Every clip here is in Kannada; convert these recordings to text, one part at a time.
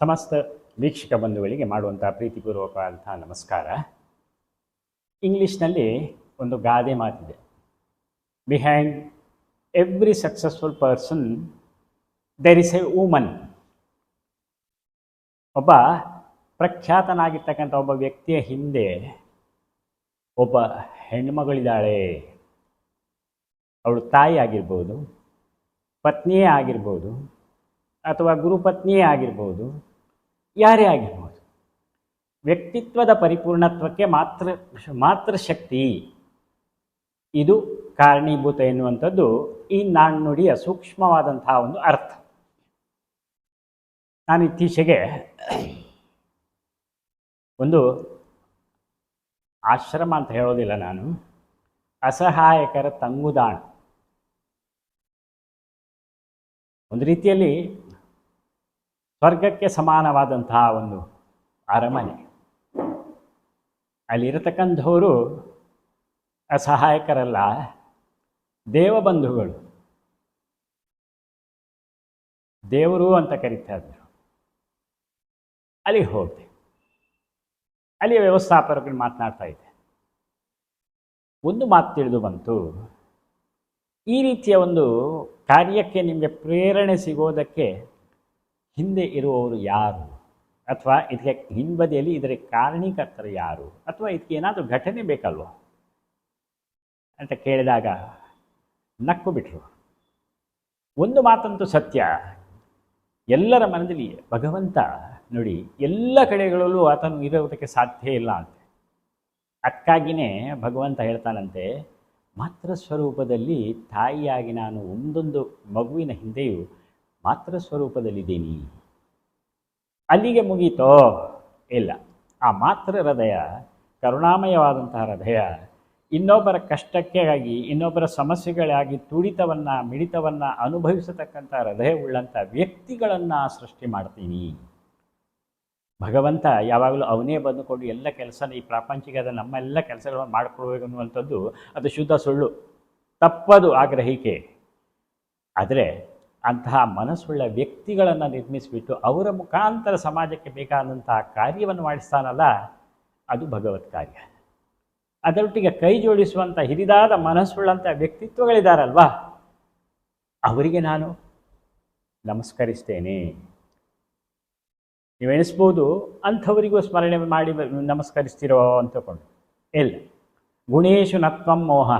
ಸಮಸ್ತ ವೀಕ್ಷಕ ಬಂಧುಗಳಿಗೆ ಮಾಡುವಂಥ ಪ್ರೀತಿಪೂರ್ವಕವಾದಂಥ ನಮಸ್ಕಾರ. ಇಂಗ್ಲೀಷ್ನಲ್ಲಿ ಒಂದು ಗಾದೆ ಮಾತಿದೆ. Behind every successful person there is a woman ಒಬ್ಬ ಪ್ರಖ್ಯಾತನಾಗಿರ್ತಕ್ಕಂಥ ಒಬ್ಬ ವ್ಯಕ್ತಿಯ ಹಿಂದೆ ಒಬ್ಬ ಹೆಣ್ಮಗಳಿದ್ದಾಳೆ. ಅವಳು ತಾಯಿ ಆಗಿರ್ಬೋದು, ಪತ್ನಿಯೇ ಆಗಿರ್ಬೋದು, ಅಥವಾ ಗುರುಪತ್ನಿಯೇ ಆಗಿರ್ಬೋದು ಯಾರೇ ಆಗಿರ್ಬೋದು. ವ್ಯಕ್ತಿತ್ವದ ಪರಿಪೂರ್ಣತ್ವಕ್ಕೆ ಮಾತ್ರ ಮಾತ್ರ ಶಕ್ತಿ. ಇದು ಕಾರಣೀಭೂತ ಎನ್ನುವಂಥದ್ದು ಈ ನಾಣ್ಣುಡಿಯ ಸೂಕ್ಷ್ಮವಾದಂತಹ ಒಂದು ಅರ್ಥ. ನಾನು ಇತ್ತೀಚೆಗೆ ಒಂದು ಆಶ್ರಮ ಅಂತ ಹೇಳೋದಿಲ್ಲ ನಾನು. ಅಸಹಾಯಕರ ತಂಗುದಾಣ. ಒಂದು ರೀತಿಯಲ್ಲಿ ಸ್ವರ್ಗಕ್ಕೆ ಸಮಾನವಾದಂತಹ ಒಂದು ಅರಮನೆ. ಅಲ್ಲಿರತಕ್ಕಂಥವರು ಅಸಹಾಯಕರಲ್ಲ, ದೇವಬಂಧುಗಳು. ದೇವರು ಅಂತ ಕರೀತಾ ಇದ್ರು. ಅಲ್ಲಿಗೆ ಹೋದೆ. ಅಲ್ಲಿ ವ್ಯವಸ್ಥಾಪಕರು ಮಾತನಾಡ್ತಾ ಇದ್ದೆ. ಒಂದು ಮಾತು ತಿಳಿದು ಬಂತು. ಈ ರೀತಿಯ ಒಂದು ಕಾರ್ಯಕ್ಕೆ ನಿಮಗೆ ಪ್ರೇರಣೆ ಸಿಗೋದಕ್ಕೆ ಹಿಂದೆ ಇರುವವರು ಯಾರು? ಅಥವಾ ಇದಕ್ಕೆ ಹಿಂಬದಿಯಲ್ಲಿ ಇದರ ಕಾರಣೀಕರ್ತರು ಯಾರು? ಅಥವಾ ಇದಕ್ಕೆ ಏನಾದರೂ ಘಟನೆ ಬೇಕಲ್ವೋ? ಅಂತ ಕೇಳಿದಾಗ ನಕ್ಕು ಬಿಟ್ರು. ಒಂದು ಮಾತಂತೂ ಸತ್ಯ. ಎಲ್ಲರ ಮನದಲ್ಲಿ ಭಗವಂತ ನೋಡಿ, ಎಲ್ಲ ಕಡೆಗಳಲ್ಲೂ ಆತನು ಇರೋದಕ್ಕೆ ಸಾಧ್ಯ ಇಲ್ಲ ಅಂತ. ಅದಕ್ಕಾಗಿಯೇ ಭಗವಂತ ಹೇಳ್ತಾನಂತೆ, ಮಾತ್ರ ಸ್ವರೂಪದಲ್ಲಿ ತಾಯಿಯಾಗಿ ನಾನು ಒಂದೊಂದು ಮಗುವಿನ ಹಿಂದೆಯೂ ಮಾತೃ ಸ್ವರೂಪದಲ್ಲಿದ್ದೀನಿ. ಅಲ್ಲಿಗೆ ಮುಗೀತೋ? ಇಲ್ಲ. ಆ ಮಾತೃ ಹೃದಯ, ಕರುಣಾಮಯವಾದಂತಹ ಹೃದಯ, ಇನ್ನೊಬ್ಬರ ಕಷ್ಟಕ್ಕೆ ಆಗಿ ಇನ್ನೊಬ್ಬರ ಸಮಸ್ಯೆಗಳಾಗಿ ತುಡಿತವನ್ನು, ಮಿಡಿತವನ್ನು ಅನುಭವಿಸತಕ್ಕಂಥ ಹೃದಯವುಳ್ಳಂಥ ವ್ಯಕ್ತಿಗಳನ್ನು ಸೃಷ್ಟಿ ಮಾಡ್ತೀನಿ. ಭಗವಂತ ಯಾವಾಗಲೂ ಅವನೇ ಬಂದುಕೊಂಡು ಎಲ್ಲ ಕೆಲಸನ, ಈ ಪ್ರಾಪಂಚಿಕದ ನಮ್ಮೆಲ್ಲ ಕೆಲಸಗಳನ್ನು ಮಾಡಿಕೊಡ್ಬೇಕು ಅನ್ನುವಂಥದ್ದು ಅದು ಶುದ್ಧ ಸುಳ್ಳು. ತಪ್ಪದು ಆಗ್ರಹಿಕೆ. ಗ್ರಹಿಕೆ ಆದರೆ ಅಂತಹ ಮನಸ್ಸುಳ್ಳ ವ್ಯಕ್ತಿಗಳನ್ನು ನಿರ್ಮಿಸಿಬಿಟ್ಟು ಅವರ ಮುಖಾಂತರ ಸಮಾಜಕ್ಕೆ ಬೇಕಾದಂತಹ ಕಾರ್ಯವನ್ನು ಮಾಡಿಸ್ತಾನಲ್ಲ, ಅದು ಭಗವತ್ ಕಾರ್ಯ. ಅದರೊಟ್ಟಿಗೆ ಕೈ ಜೋಡಿಸುವಂಥ ಹಿರಿದಾದ ಮನಸ್ಸುಳ್ಳಂಥ ವ್ಯಕ್ತಿತ್ವಗಳಿದ್ದಾರಲ್ವಾ ಅವರಿಗೆ ನಾನು ನಮಸ್ಕರಿಸ್ತೇನೆ. ನೀವು ಎಣಿಸ್ಬೋದು, ಅಂಥವರಿಗೂ ಸ್ಮರಣೆ ಮಾಡಿ ನಮಸ್ಕರಿಸ್ತಿರೋ ಅಂತಕೊಂಡು ಇಲ್ಲ ಗುಣೇಶು ನತ್ವಂ ಮೋಹ.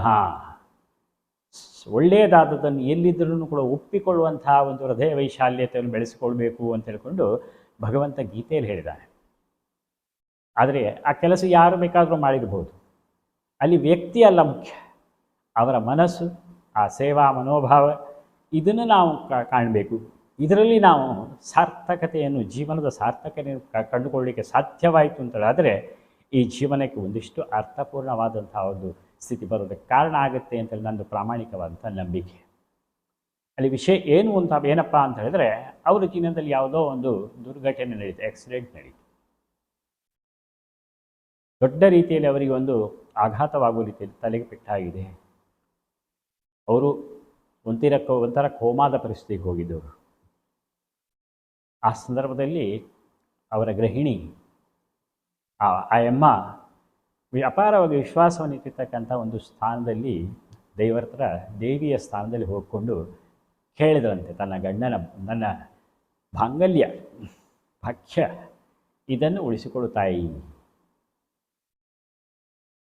ಒಳ್ಳೆಯದಾದದನ್ನು ಎಲ್ಲಿದ್ದರೂ ಕೂಡ ಒಪ್ಪಿಕೊಳ್ಳುವಂತಹ ಒಂದು ಹೃದಯ ವೈಶಾಲ್ಯತೆಯನ್ನು ಬೆಳೆಸಿಕೊಳ್ಬೇಕು ಅಂತ ಹೇಳಿಕೊಂಡು ಭಗವಂತ ಗೀತೆಯಲ್ಲಿ ಹೇಳಿದ್ದಾನೆ. ಆದರೆ ಆ ಕೆಲಸ ಯಾರು ಬೇಕಾದರೂ ಮಾಡಿರ್ಬೋದು. ಅಲ್ಲಿ ವ್ಯಕ್ತಿ ಅಲ್ಲ ಮುಖ್ಯ. ಅವರ ಮನಸ್ಸು, ಆ ಸೇವಾ ಮನೋಭಾವ, ಇದನ್ನು ನಾವು ಕಾಣಬೇಕು. ಇದರಲ್ಲಿ ನಾವು ಸಾರ್ಥಕತೆಯನ್ನು, ಜೀವನದ ಸಾರ್ಥಕತೆಯನ್ನು ಕಂಡುಕೊಳ್ಳಲಿಕ್ಕೆ ಸಾಧ್ಯವಾಯಿತು ಅಂತೇಳಾದರೆ ಈ ಜೀವನಕ್ಕೆ ಒಂದಿಷ್ಟು ಅರ್ಥಪೂರ್ಣವಾದಂತಹ ಒಂದು ಸ್ಥಿತಿ ಬರೋದಕ್ಕೆ ಕಾರಣ ಆಗುತ್ತೆ ಅಂತೇಳಿ ನಂದು ಪ್ರಾಮಾಣಿಕವಾದಂಥ ನಂಬಿಕೆ. ಅಲ್ಲಿ ವಿಷಯ ಏನು ಅಂತ ಏನಪ್ಪ ಅಂತ ಹೇಳಿದ್ರೆ, ಅವರ ಜೀವನದಲ್ಲಿ ಯಾವುದೋ ಒಂದು ದುರ್ಘಟನೆ ನಡೀತು ಆಕ್ಸಿಡೆಂಟ್ ನಡೀತು. ದೊಡ್ಡ ರೀತಿಯಲ್ಲಿ ಅವರಿಗೆ ಒಂದು ಆಘಾತವಾಗುವ ರೀತಿಯಲ್ಲಿ ತಲೆಗೆ ಪೆಟ್ಟಾಗಿದೆ. ಅವರು ಒಂಥರ ಒಂಥರ ಕೋಮಾದ ಪರಿಸ್ಥಿತಿಗೆ ಹೋಗಿದ್ದವರು. ಆ ಸಂದರ್ಭದಲ್ಲಿ ಅವರ ಗೃಹಿಣಿ ಆ ಅಮ್ಮ ಅಪಾರವಾಗಿ ವಿಶ್ವಾಸವನ್ನು ಇಟ್ಟಿರ್ತಕ್ಕಂಥ ಒಂದು ಸ್ಥಾನದಲ್ಲಿ ದೇವರ ಹತ್ರ, ದೇವಿಯ ಸ್ಥಾನದಲ್ಲಿ ಹೋಗಿಕೊಂಡು ಕೇಳಿದ್ರಂತೆ ತನ್ನ ಗಂಡನ, ನನ್ನ ಮಾಂಗಲ್ಯ ಭಕ್ಷ್ಯ, ಇದನ್ನು ಉಳಿಸಿಕೊಳ್ಳುತ್ತಾಯಿ ತಾಯಿ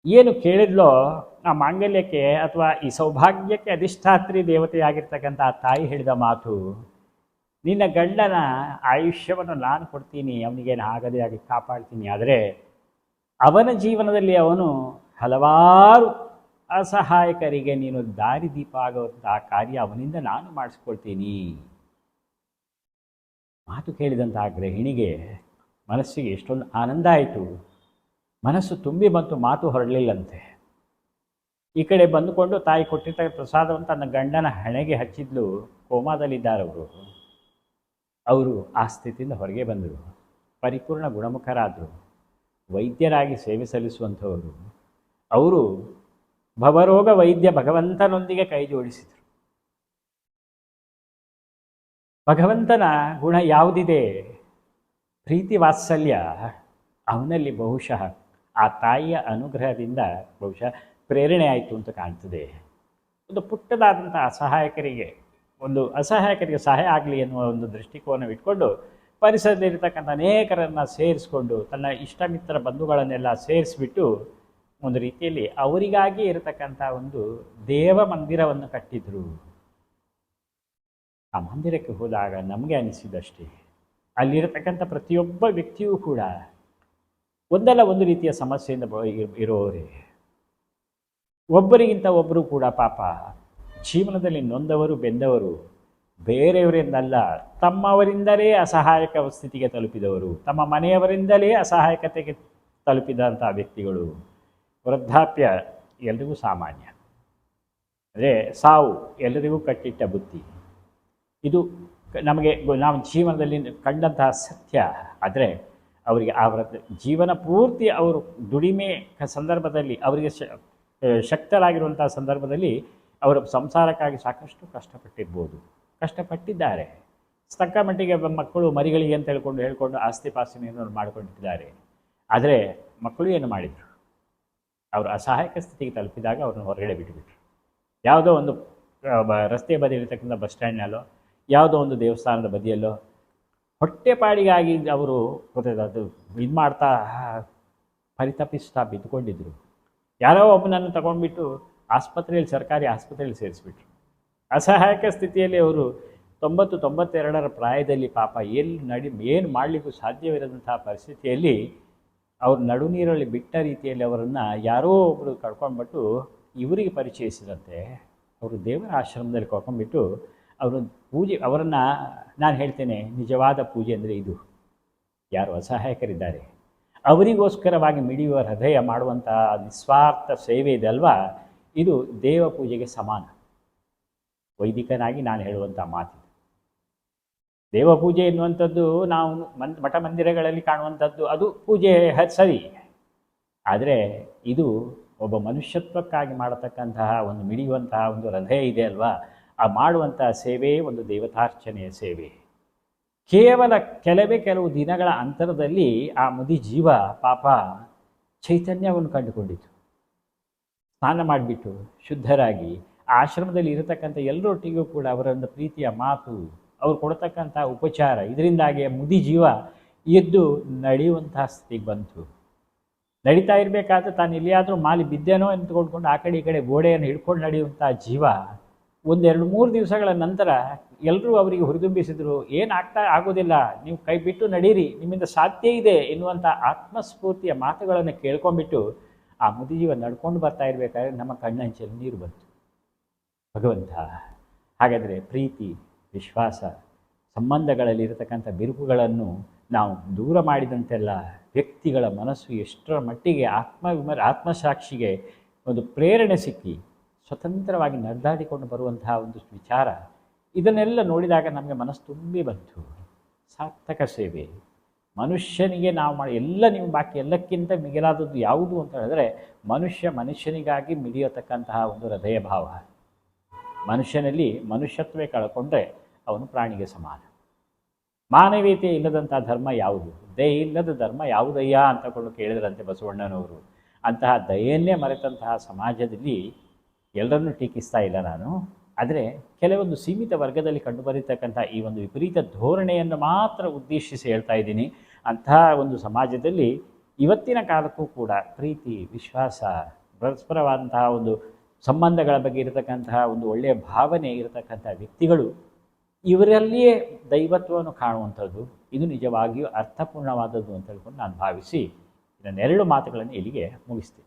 ಏನು ಕೇಳಿದ್ಲೋ ಆ ಮಾಂಗಲ್ಯಕ್ಕೆ ಅಥವಾ ಈ ಸೌಭಾಗ್ಯಕ್ಕೆ ಅಧಿಷ್ಠಾತ್ರಿ ದೇವತೆಯಾಗಿರ್ತಕ್ಕಂಥ ಆ ತಾಯಿ ಹೇಳಿದ ಮಾತು, ನಿನ್ನ ಗಂಡನ ಆಯುಷ್ಯವನ್ನು ನಾನು ಕೊಡ್ತೀನಿ, ಅವನಿಗೇನು ಆಗದೇ ಆಗಿ ಕಾಪಾಡ್ತೀನಿ, ಆದರೆ ಅವನ ಜೀವನದಲ್ಲಿ ಅವನು ಹಲವಾರು ಅಸಹಾಯಕರಿಗೆ, ನೀನು ದಾರಿದೀಪ ಆಗುವಂತಹ ಕಾರ್ಯ ಅವನಿಂದ ನಾನು ಮಾಡಿಸ್ಕೊಳ್ತೀನಿ. ಮಾತು ಕೇಳಿದಂತಹ ಗೃಹಿಣಿಗೆ ಮನಸ್ಸಿಗೆ ಎಷ್ಟೊಂದು ಆನಂದ ಆಯಿತು. ಮನಸ್ಸು ತುಂಬಿ ಬಂತು, ಮಾತು ಹೊರಡಲಿಲ್ಲಂತೆ. ಈ ಕಡೆ ಬಂದುಕೊಂಡು ತಾಯಿ ಕೊಟ್ಟಿರ್ತ ಪ್ರಸಾದವನ್ನು ತನ್ನ ಗಂಡನ ಹಣೆಗೆ ಹಚ್ಚಿದ್ಲು. ಕೋಮಾದಲ್ಲಿದ್ದಾರವರು ಅವರು ಆ ಸ್ಥಿತಿಯಿಂದ ಹೊರಗೆ ಬಂದರು. ಪರಿಪೂರ್ಣ ಗುಣಮುಖರಾದರು. ವೈದ್ಯರಾಗಿ ಸೇವೆ ಸಲ್ಲಿಸುವಂಥವರು, ಅವರು ಭವರೋಗ ವೈದ್ಯ ಭಗವಂತನೊಂದಿಗೆ ಕೈ ಜೋಡಿಸಿದರು. ಭಗವಂತನ ಗುಣ ಯಾವುದಿದೆ? ಪ್ರೀತಿ ವಾತ್ಸಲ್ಯ, ಅವನಲ್ಲಿ ಬಹುಶಃ ಆ ತಾಯಿಯ ಅನುಗ್ರಹದಿಂದ ಬಹುಶಃ ಪ್ರೇರಣೆ ಆಯಿತು ಅಂತ ಕಾಣ್ತದೆ. ಒಂದು ಪುಟ್ಟದಾದಂಥ ಅಸಹಾಯಕರಿಗೆ, ಒಂದು ಅಸಹಾಯಕರಿಗೆ ಸಹಾಯ ಆಗಲಿ ಎನ್ನುವ ಒಂದು ದೃಷ್ಟಿಕೋನ ಇಟ್ಕೊಂಡು ಪರಿಸರದಲ್ಲಿರ್ತಕ್ಕಂಥ ಅನೇಕರನ್ನು ಸೇರಿಸ್ಕೊಂಡು ತನ್ನ ಇಷ್ಟಮಿತ್ರ ಬಂಧುಗಳನ್ನೆಲ್ಲ ಸೇರಿಸ್ಬಿಟ್ಟು ಒಂದು ರೀತಿಯಲ್ಲಿ ಅವರಿಗಾಗಿ ಇರತಕ್ಕಂಥ ಒಂದು ದೇವ ಮಂದಿರವನ್ನು ಕಟ್ಟಿದ್ರು. ಆ ಮಂದಿರಕ್ಕೆ ಹೋದಾಗ ನಮಗೆ ಅನಿಸಿದಷ್ಟೇ. ಅಲ್ಲಿರತಕ್ಕಂಥ ಪ್ರತಿಯೊಬ್ಬ ವ್ಯಕ್ತಿಯೂ ಕೂಡ ಒಂದಲ್ಲ ಒಂದು ರೀತಿಯ ಸಮಸ್ಯೆಯಿಂದ ಇರೋರೇ. ಒಬ್ಬರಿಗಿಂತ ಒಬ್ಬರು ಕೂಡ ಪಾಪ. ಜೀವನದಲ್ಲಿ ನೊಂದವರು ಬೆಂದವರು. ಬೇರೆಯವರಿಂದಲ್ಲ ತಮ್ಮವರಿಂದಲೇ ಅಸಹಾಯಕ ಸ್ಥಿತಿಗೆ ತಲುಪಿದವರು ತಮ್ಮ ಮನೆಯವರಿಂದಲೇ ಅಸಹಾಯಕತೆಗೆ ತಲುಪಿದಂಥ ವ್ಯಕ್ತಿಗಳು. ವೃದ್ಧಾಪ್ಯ ಎಲ್ರಿಗೂ ಸಾಮಾನ್ಯ. ಅದೇ ಸಾವು ಎಲ್ಲರಿಗೂ ಕಟ್ಟಿಟ್ಟ ಬುದ್ಧಿ. ಇದು ನಮಗೆ ನಾವು ಜೀವನದಲ್ಲಿ ಕಂಡಂತಹ ಸತ್ಯ. ಆದರೆ ಅವರಿಗೆ ಅವರ ಜೀವನ ಪೂರ್ತಿ ಅವರು ದುಡಿಮೆ ಸಂದರ್ಭದಲ್ಲಿ ಅವರಿಗೆ ಆ, ಶಕ್ತರಾಗಿರುವಂಥ ಸಂದರ್ಭದಲ್ಲಿ ಅವರ ಸಂಸಾರಕ್ಕಾಗಿ ಸಾಕಷ್ಟು ಕಷ್ಟಪಟ್ಟಿರ್ಬೋದು. ಕಷ್ಟಪಟ್ಟಿದ್ದಾರೆ. ತಕ್ಕ ಮಟ್ಟಿಗೆ ಮಕ್ಕಳು ಮರಿಗಳಿಗೆ ಅಂತ ಹೇಳ್ಕೊಂಡು ಹೇಳ್ಕೊಂಡು ಆಸ್ತಿ ಪಾಸ್ತಿನೇನೋ ಮಾಡ್ಕೊಂಡಿದ್ದಾರೆ. ಆದರೆ ಮಕ್ಕಳು ಏನು ಮಾಡಿದರು? ಅವರು ಅಸಹಾಯಕ ಸ್ಥಿತಿಗೆ ತಲುಪಿದಾಗ ಅವ್ರನ್ನ ಹೊರಗಡೆ ಬಿಟ್ಟುಬಿಟ್ರು ಯಾವುದೋ ಒಂದು ರಸ್ತೆ ಬದಿಯಲ್ಲಿರ್ತಕ್ಕಂಥ ಬಸ್ ಸ್ಟ್ಯಾಂಡ್ನಲ್ಲೋ, ಯಾವುದೋ ಒಂದು ದೇವಸ್ಥಾನದ ಬದಿಯಲ್ಲೋ ಹೊಟ್ಟೆಪಾಡಿಗಾಗಿ ಅವರು ಅದು ಇದು ಮಾಡ್ತಾ ಪರಿತಪಿಸ್ತಾ ಬಿದ್ದುಕೊಂಡಿದ್ರು. ಯಾರೋ ಒಬ್ಬನನ್ನು ತಗೊಂಡ್ಬಿಟ್ಟು ಆಸ್ಪತ್ರೆಯಲ್ಲಿ, ಸರ್ಕಾರಿ ಆಸ್ಪತ್ರೆಯಲ್ಲಿ ಸೇರಿಸ್ಬಿಟ್ರು. ಅಸಹಾಯಕ ಸ್ಥಿತಿಯಲ್ಲಿ ಅವರು ತೊಂಬತ್ತು ತೊಂಬತ್ತೆರಡರ ಪ್ರಾಯದಲ್ಲಿ ಪಾಪ ಎಲ್ಲಿ ನಡಿ ಏನು ಮಾಡಲಿಕ್ಕೂ ಸಾಧ್ಯವಿರದಂತಹ ಪರಿಸ್ಥಿತಿಯಲ್ಲಿ ಅವ್ರ ನಡು ನೀರಲ್ಲಿ ಬಿಟ್ಟ ರೀತಿಯಲ್ಲಿ ಅವರನ್ನು ಯಾರೋ ಒಬ್ಬರು ಕರ್ಕೊಂಡ್ಬಿಟ್ಟು ಇವರಿಗೆ ಪರಿಚಯಿಸಿದಂತೆ ಅವರು ದೇವರ ಆಶ್ರಮದಲ್ಲಿ ಕರ್ಕೊಂಡ್ಬಿಟ್ಟು ಅವರು ಪೂಜೆ ಅವರನ್ನು ನಾನು ಹೇಳ್ತೇನೆ, ನಿಜವಾದ ಪೂಜೆ ಅಂದರೆ ಇದು. ಯಾರು ಅಸಹಾಯಕರಿದ್ದಾರೆ. ಅವರಿಗೋಸ್ಕರವಾಗಿ ಮಿಡಿಯುವ ಹೃದಯ ಮಾಡುವಂಥ ನಿಸ್ವಾರ್ಥ ಸೇವೆ ಇದೆ ಅಲ್ವಾ? ಇದು ದೇವ ಪೂಜೆಗೆ ಸಮಾನ. ವೈದಿಕನಾಗಿ ನಾನು ಹೇಳುವಂಥ ಮಾತು ದೇವಪೂಜೆ ಎನ್ನುವಂಥದ್ದು ನಾವು ಮನ್, ಮಠ ಮಂದಿರಗಳಲ್ಲಿ ಕಾಣುವಂಥದ್ದು ಅದು ಪೂಜೆ ಸರಿ. ಆದರೆ ಇದು ಒಬ್ಬ ಮನುಷ್ಯತ್ವಕ್ಕಾಗಿ ಮಾಡತಕ್ಕಂತಹ ಒಂದು ಮಿಡಿಯುವಂತಹ ಒಂದು ಹೃದಯ ಇದೆ ಅಲ್ವಾ? ಆ ಮಾಡುವಂತಹ ಸೇವೆ ಒಂದು ದೇವತಾರ್ಚನೆಯ ಸೇವೆ. ಕೇವಲ ಕೆಲವೇ ಕೆಲವು ದಿನಗಳ ಅಂತರದಲ್ಲಿ ಆ ಮುದಿ ಜೀವ ಪಾಪ ಚೈತನ್ಯವನ್ನು ಕಂಡುಕೊಂಡಿತು. ಸ್ನಾನ ಮಾಡಿಬಿಟ್ಟು ಶುದ್ಧರಾಗಿ ಆಶ್ರಮದಲ್ಲಿ ಇರತಕ್ಕಂಥ ಎಲ್ಲರೊಟ್ಟಿಗೂ ಕೂಡ ಅವರ ಒಂದು ಪ್ರೀತಿಯ ಮಾತು, ಅವ್ರು ಕೊಡತಕ್ಕಂಥ ಉಪಚಾರ, ಇದರಿಂದಾಗಿ ಮುದಿ ಜೀವ ಎದ್ದು ನಡೆಯುವಂತಹ ಸ್ಥಿತಿಗೆ ಬಂತು. ನಡೀತಾ ಇರಬೇಕಾದ್ರೆ ತಾನು ಎಲ್ಲಿಯಾದರೂ ಮಾಲಿ ಬಿದ್ದೇನೋ ಅಂದ್ಕೊಂಡ್ಕೊಂಡು ಆ ಕಡೆ ಈ ಕಡೆ ಗೋಡೆಯನ್ನು ಹಿಡ್ಕೊಂಡು ನಡೆಯುವಂಥ ಜೀವ ಒಂದೆರಡು ಮೂರು ದಿವಸಗಳ ನಂತರ ಎಲ್ಲರೂ ಅವರಿಗೆ ಹುರಿದುಂಬಿಸಿದ್ರು, ಏನು ಆಗ್ತಾ ಆಗೋದಿಲ್ಲ, ನೀವು ಕೈ ಬಿಟ್ಟು ನಡೀರಿ, ನಿಮ್ಮಿಂದ ಸಾಧ್ಯ ಇದೆ ಎನ್ನುವಂಥ ಆತ್ಮಸ್ಫೂರ್ತಿಯ ಮಾತುಗಳನ್ನು ಕೇಳ್ಕೊಂಡ್ಬಿಟ್ಟು ಆ ಮುದಿ ಜೀವ ನಡ್ಕೊಂಡು ಬರ್ತಾ ಇರಬೇಕಾದ್ರೆ ನಮ್ಮ ಕಣ್ಣಂಚಲ್ಲಿ ನೀರು ಬಂತು. ಭಗವಂತ. ಹಾಗಾದರೆ ಪ್ರೀತಿ, ವಿಶ್ವಾಸ ಸಂಬಂಧಗಳಲ್ಲಿ ಇರತಕ್ಕಂಥ ಬಿರುಕುಗಳನ್ನು ನಾವು ದೂರ ಮಾಡಿದಂತೆಲ್ಲ ವ್ಯಕ್ತಿಗಳ ಮನಸ್ಸು ಎಷ್ಟರ ಮಟ್ಟಿಗೆ ಆತ್ಮವಿಮರ್, ಆತ್ಮಸಾಕ್ಷಿಗೆ ಒಂದು ಪ್ರೇರಣೆ ಸಿಕ್ಕಿ ಸ್ವತಂತ್ರವಾಗಿ ನಡೆದಾಡಿಕೊಂಡು ಬರುವಂತಹ ಒಂದು ವಿಚಾರ, ಇದನ್ನೆಲ್ಲ ನೋಡಿದಾಗ ನಮಗೆ ಮನಸ್ಸು ತುಂಬಿ ಬಂತು. ಸಾರ್ಥಕ ಸೇವೆ. ಮನುಷ್ಯನಿಗೆ ನಾವು ಮಾಡಿ, ಎಲ್ಲ ನೀವು ಬಾಕಿ ಎಲ್ಲಕ್ಕಿಂತ ಮಿಗಿಲಾದದ್ದು ಯಾವುದು ಅಂತ ಹೇಳಿದ್ರೆ ಮನುಷ್ಯ ಮನುಷ್ಯನಿಗಾಗಿ ಮಿಡಿಯತಕ್ಕಂತಹ ಒಂದು ಹೃದಯ ಭಾವ ಮನುಷ್ಯನಲ್ಲಿ ಮನುಷ್ಯತ್ವೇ ಕಳ್ಕೊಂಡ್ರೆ ಅವನು ಪ್ರಾಣಿಗೆ ಸಮಾನ. ಮಾನವೀಯತೆ ಇಲ್ಲದಂಥ ಧರ್ಮ ಯಾವುದು? ದಯ ಇಲ್ಲದ ಧರ್ಮ ಯಾವುದಯ್ಯ ಅಂತಕೊಂಡು ಕೇಳಿದ್ರಂತೆ ಬಸವಣ್ಣನವರು. ಅಂತಹ ದಯೆಯನ್ನೇ ಮರೆತಂತಹ ಸಮಾಜದಲ್ಲಿ ಎಲ್ಲರನ್ನೂ ಟೀಕಿಸ್ತಾ ಇಲ್ಲ ನಾನು. ಆದರೆ ಕೆಲವೊಂದು ಸೀಮಿತ ವರ್ಗದಲ್ಲಿ ಕಂಡುಬರಿತಕ್ಕಂಥ ಈ ಒಂದು ವಿಪರೀತ ಧೋರಣೆಯನ್ನು ಮಾತ್ರ ಉದ್ದೇಶಿಸಿ ಹೇಳ್ತಾ ಇದ್ದೀನಿ. ಅಂತಹ ಒಂದು ಸಮಾಜದಲ್ಲಿ ಇವತ್ತಿನ ಕಾಲಕ್ಕೂ ಕೂಡ ಪ್ರೀತಿ, ವಿಶ್ವಾಸ, ಪರಸ್ಪರವಾದಂತಹ ಒಂದು ಸಂಬಂಧಗಳ ಬಗ್ಗೆ ಇರತಕ್ಕಂತಹ ಒಂದು ಒಳ್ಳೆಯ ಭಾವನೆ ಇರತಕ್ಕಂಥ ವ್ಯಕ್ತಿಗಳು ಇವರಲ್ಲಿಯೇ ದೈವತ್ವವನ್ನು ಕಾಣುವಂಥದ್ದು ಇದು ನಿಜವಾಗಿಯೂ ಅರ್ಥಪೂರ್ಣವಾದದ್ದು ಅಂತ ಹೇಳ್ಕೊಂಡು ನಾನು ಭಾವಿಸಿ ನನ್ನೆರಡು ಮಾತುಗಳನ್ನು ಇಲ್ಲಿಗೆ ಮುಗಿಸ್ತೀನಿ.